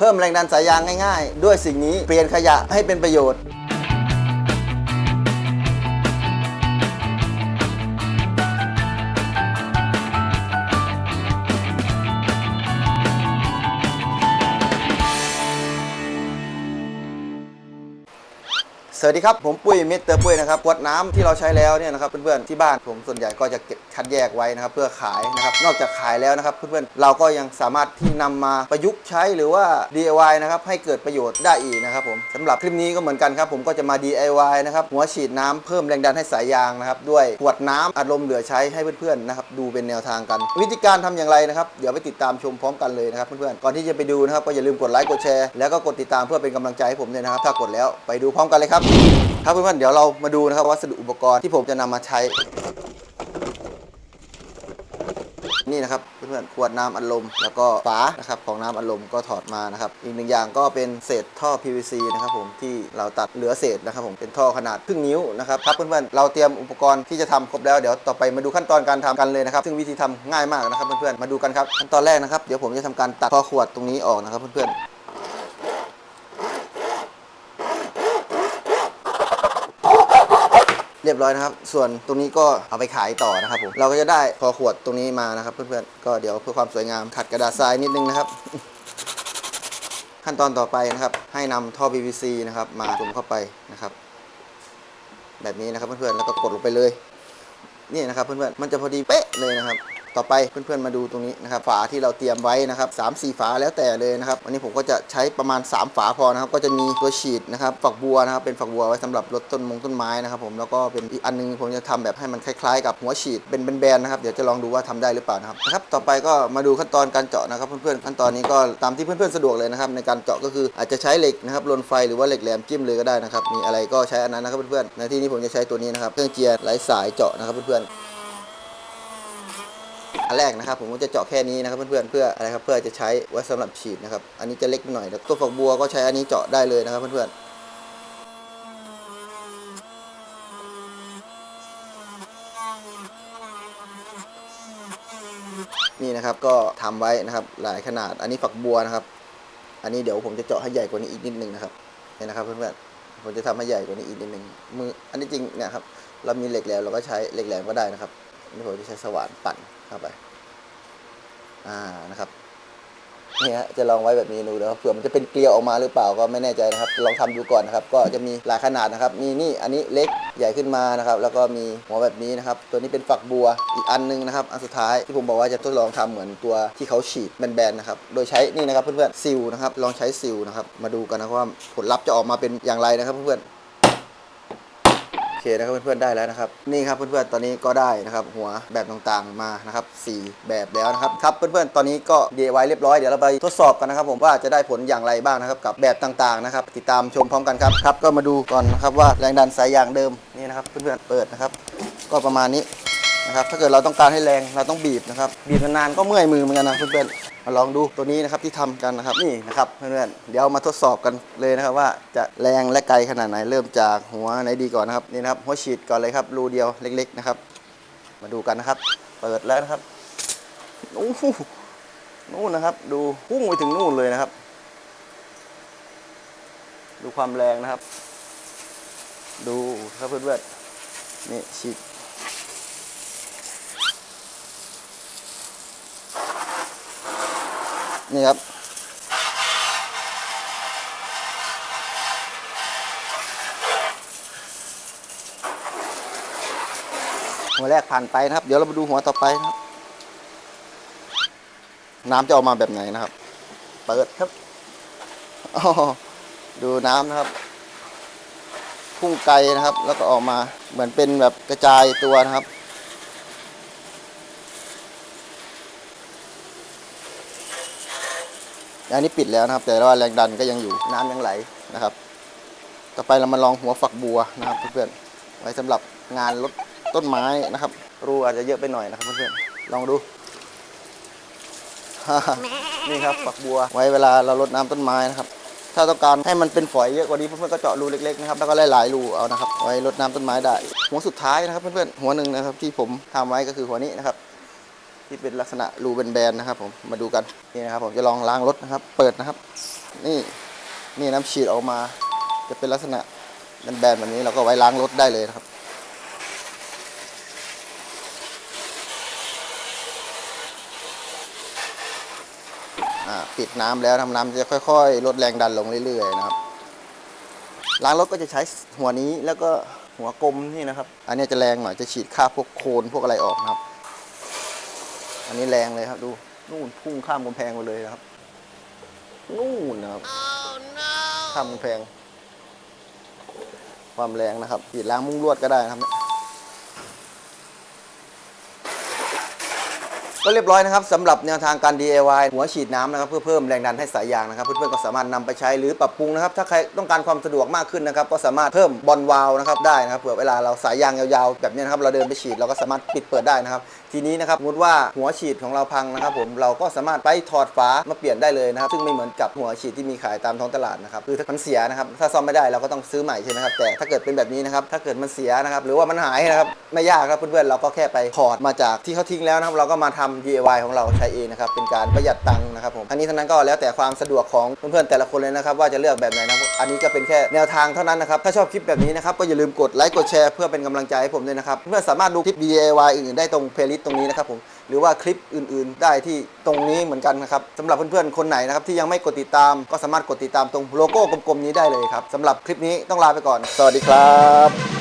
เพิ่มแรงดันสายยางง่ายๆ ด้วยสิ่งนี้เปลี่ยนขยะให้เป็นประโยชน์ วัสดีครับ ผมปุ้ยมิสเตอร์ปุ้ยนะครับขวดน้ำที่เราใช้แล้วเนี่ยนะครับเพื่อนๆที่บ้านผมส่วนใหญ่ก็จะเก็บคัดแยกไว้นะครับเพื่อขายนะครับนอกจากขายแล้วนะครับเพื่อนๆเราก็ยังสามารถที่นำมาประยุกต์ใช้หรือว่า DIY นะครับให้เกิดประโยชน์ได้อีกนะครับผมสำหรับคลิปนี้ก็เหมือนกันครับผมก็จะมา DIY นะครับหัวฉีดน้ำเพิ่มแรงดันให้สายยางนะครับด้วยขวดน้ำอัดลมเหลือใช้ให้เพื่อนๆนะครับดูเป็นแนวทางกัน วิธีการทำอย่างไรนะครับเดี๋ยวไปติดตามชมพร้อมกันเลยนะครับเพื่อนๆก่อนที่จะไปดูนะครับก็อย่าลืมกดไลค์กดแชร์แล้วก็กดติดตามเพื่อเป็นกำลังใจให้ผมด้วยนะครับถ้ากดแล้วไปดูพร้อมกันเลยครับครับเพื่อนๆเดี๋ยวเรามาดูนะครับวัสดุอุปกรณ์ที่ผมจะนำมาใช้ นี่นะครับเพื่อนๆขวดน้ำอัดลมแล้วก็ฝานะครับของน้ำอัดลมก็ถอดมานะครับ อีกหนึ่งอย่างก็เป็นเศษท่อ PVC นะครับผมที่เราตัดเหลือเศษนะครับผมเป็นท่อขนาดครึ่งนิ้วนะครับครับเพื่อนๆเราเตรียมอุปกรณ์ที่จะทำครบแล้วเดี๋ยวต่อไปมาดูขั้นตอนการทำกันเลยนะครับ ซึ่งวิธีทำง่ายมากนะครับเพื่อนๆมาดูกันครับขั้นตอนแรกนะครับเดี๋ยวผมจะทำการตัดท่อขวดตรงนี้ออกนะครับเพื่อนๆ เรียบร้อยนะครับ ส่วนตรงนี้ก็เอาไปขายต่อนะครับผม เราก็จะได้คอขวดตรงนี้มานะครับ เพื่อนๆ ก็เดี๋ยวเพื่อความสวยงามขัดกระดาษทรายนิดนึงนะครับ ขั้นตอนต่อไปนะครับ ให้นำท่อ PVC นะครับมาจุ่มเข้าไปนะครับ แบบนี้นะครับเพื่อนๆ แล้วก็กดลงไปเลย นี่นะครับเพื่อนๆ มันจะพอดีเป๊ะเลยนะครับ ต่อไปเพื่อนๆมาดูตรงนี้นะครับฝาที่เราเตรียมไว้นะครับสามสี่ฝาแล้วแต่เลยนะครับวันนี้ผมก็จะใช้ประมาณ 3 ฝาพอนะครับก็จะมีตัวฉีดนะครับฝักบัวนะครับเป็นฝักบัวไว้สำหรับลดต้นมงต้นไม้นะครับผมแล้วก็เป็นอีกอันนึงผมจะทำแบบให้มันคล้ายๆ กับหัวฉีดเป็นแบนๆนะครับเดี๋ยวจะลองดูว่าทำได้หรือเปล่านะครับนะครับต่อไปก็มาดูขั้นตอนการเจาะนะครับเพื่อนๆขั้นตอนนี้ก็ตามที่เพื่อนๆสะดวกเลยนะครับในการเจาะก็คืออาจจะใช้เหล็กนะครับลนไฟหรือว่าเหล็กแหลมจิ้มเลยก็ได้นะครับมีอะไรก็ใช้อันนั้นนะครับเพื่อนๆในที่นี้ผมจะใช้ตัวนี้นะครับเครื่องเจียร์ไร้สายเจาะนะครับเพื่อนๆ อันแรกนะครับผมก็จะเจาะแค่นี้นะครับเพื่อนๆเพื่ออะไรครับเพื่อจะใช้ไว้สำหรับฉีดนะครับอันนี้จะเล็กหน่อยตัวฝักบัวก็ใช้อันนี้เจาะได้เลยนะครับเพื่อนๆนี่นะครับก็ทำไว้นะครับหลายขนาดอันนี้ฝักบัวนะครับ อันนี้เดี๋ยวผมจะเจาะให้ใหญ่กว่านี้อีกนิดนึงนะครับเนี่ยนะครับเพื่อนๆผมจะทำให้ใหญ่กว่านี้อีกนิดนึงมืออันนี้จริงเนี่ยครับเรามีเหล็กแหลมเราก็ใช้เหล็กแหลมก็ได้นะครับ นี่ผมจะใช้สว่านปั่นเข้าไป อ่านะครับนี่ฮะจะลองไว้แบบนี้ดูนะครับเผื่อมันจะเป็นเกลียวออกมาหรือเปล่าก็ไม่แน่ใจนะครับ ลองทำดูก่อนนะครับ ก็จะมีหลายขนาดนะครับ มีนี่อันนี้เล็กใหญ่ขึ้นมานะครับ แล้วก็มีหัวแบบนี้นะครับ ตัวนี้เป็นฝักบัวอีกอันนึงนะครับ อันสุดท้ายที่ผมบอกว่าจะทดลองทำเหมือนตัวที่เขาฉีดแบนๆนะครับ โดยใช้นี่นะครับเพื่อนๆซิลนะครับ ลองใช้ซิลนะครับ มาดูกันนะครับว่าผลลัพธ์จะออกมาเป็นอย่างไรนะครับเพื่อนๆ นะครับเพื่อนๆได้แล้วนะครับนี่ครับเพื่อนๆตอนนี้ก็ได้นะครับหัวแบบต่างๆมานะครับสี่แบบแล้วนะครับครับเพื่อนๆตอนนี้ก็ DIY เรียบร้อยเดี๋ยวเราไปทดสอบกันนะครับผมว่าจะได้ผลอย่างไรบ้างนะครับกับแบบต่างๆนะครับติดตามชมพร้อมกันครับครับก็มาดูก่อนนะครับว่าแรงดันสายยางเดิมนี่นะครับเพื่อนๆเปิดนะครับ ก็ประมาณนี้นะครับถ้าเกิดเราต้องการให้แรงเราต้องบีบนะครับบีบนานๆก็เมื่อยมือเหมือนกันนะเพื่อนๆ มาลองดูตัวนี้นะครับที่ทำกันนะครับนี่นะครับเพื่อนๆเดี๋ยวมาทดสอบกันเลยนะครับว่าจะแรงและไกลขนาดไหนเริ่มจากหัวไหนดีก่อนนะครับนี่นะครับหัวฉีดก่อนเลยครับรูเดียวเล็ก ๆนะครับ มาดูกันนะครับ เปิดแล้วนะครับโอ้โหนู่นนะครับ ดูพุ่งไปถึงนู่นเลยนะครับ ดูความแรงนะครับ ดูครับเพื่อนๆนี่ฉีด นี่ครับ หัวแรกผ่านไปนะครับ เดี๋ยวเรามาดูหัวต่อไปนะครับ น้ำจะออกมาแบบไหนนะครับ เปิดครับดูน้ำนะครับพุ่งไกลนะครับ แล้วก็ออกมาเหมือนเป็นแบบกระจายตัวนะครับ อันนี้ปิดแล้วนะครับ แต่ว่าแรงดันก็ยังอยู่น้ำยังไหลนะครับ ต่อไปเรามาลองหัวฝักบัวนะครับเพื่อนๆไว้สำหรับงานลดต้นไม้นะครับ รูอาจจะเยอะไปหน่อยนะครับเพื่อนๆลองดูนี่ครับฝักบัวไว้เวลาเราลดน้ำต้นไม้นะครับ ถ้าต้องการให้มันเป็นฝอยเยอะกว่านี้เพื่อนๆก็เจาะรูเล็กๆนะครับแล้วก็หลายๆรูเอานะครับไว้ลดน้ำต้นไม้ได้ หัวสุดท้ายนะครับเพื่อนๆหัวหนึ่งนะครับที่ผมทำไว้ก็คือหัวนี้นะครับ ที่เป็นลักษณะรูแบนๆนะครับ ผมมาดูกันนี่นะครับผมจะลองล้างรถนะครับ เปิดนะครับ นี่นี่น้ำฉีดออกมา จะเป็นลักษณะแบนๆแบบนี้เราก็ไว้ล้างรถได้เลยนะครับปิดน้ำแล้วทำน้ำจะค่อยๆ ลดแรงดันลงเรื่อยๆนะครับล้างรถก็จะใช้หัวนี้แล้วก็หัวกลมนี่นะครับ อันนี้จะแรงหน่อยจะฉีดคราพวกโคลนพวกอะไรออกนะครับ อันนี้แรงเลยครับดู นู่นพุ่งข้ามกำแพงไปเลยนะครับ นู่นนะครับข้ามกำแพง ความแรงนะครับฉีดล้างมุ้งลวดก็ได้นะครับ ก็เรียบร้อยนะครับสำหรับแนวทางการ DIY หัวฉีดน้ำนะครับเพื่อเพิ่มแรงดันให้สายยางนะครับเพื่อนๆก็สามารถนำไปใช้หรือปรับปรุงนะครับถ้าใครต้องการความสะดวกมากขึ้นนะครับก็สามารถเพิ่มบอลวาล์นะครับได้นะครับเผื่อเวลาเราสายยางยาวๆแบบนี้นะครับเราเดินไปฉีดเราก็สามารถปิดเปิดได้นะครับทีนี้นะครับสมมติว่าหัวฉีดของเราพังนะครับ ผมเราก็สามารถไปถอดฝามาเปลี่ยนได้เลยนะครับซึ่งไม่เหมือนกับหัวฉีดที่มีขายตามท้องตลาดนะครับคือถ้ามันเสียนะครับถ้าซ่อมไม่ได้เราก็ต้องซื้อใหม่ใช่ไหมครับแต่ถ้าเกิดเป็นแบบนี้นะครับถ้าเกิดมันเสียนะครับหรือว่ามันหายนะครับไม่ยากครับเพื่อนๆเราก็แค่ไปถอดมาจากที่เขาทิ้งแล้วนะครับเราก็มาทำ DIY ของเราใช้เองนะครับเป็นการประหยัดตังค์นะครับผมอันนี้ทั้งนั้นก็แล้วแต่ความสะดวกของเพื่อนๆแต่ละคนเลยนะครับว่าจะเลือกแบบไหนนะอันนี้ก็เป็นแค่แนวทางเท่านั้นนะครับถ้าชอบคลิปแบบนี้นะครับก็อย่าลืมกดไลค์กดแชร์เพื่อเป็นกำลังใจให้ผมด้วยนะครับเพื่อนสามารถดูคลิป DIY อื่นๆได้ตรงเพลย์ลิสต์ตรงนี้นะครับผมหรือว่าคลิปอื่นๆ ได้ที่ตรงนี้เหมือนกันนะครับสำหรับเพื่อนๆคนไหนนะครับที่ยังไม่กดติดตามก็สามารถกดติดตามตรงโลโก้กลมๆนี้ได้เลยครับสำหรับคลิปนี้ต้องลาไปก่อน สวัสดีครับ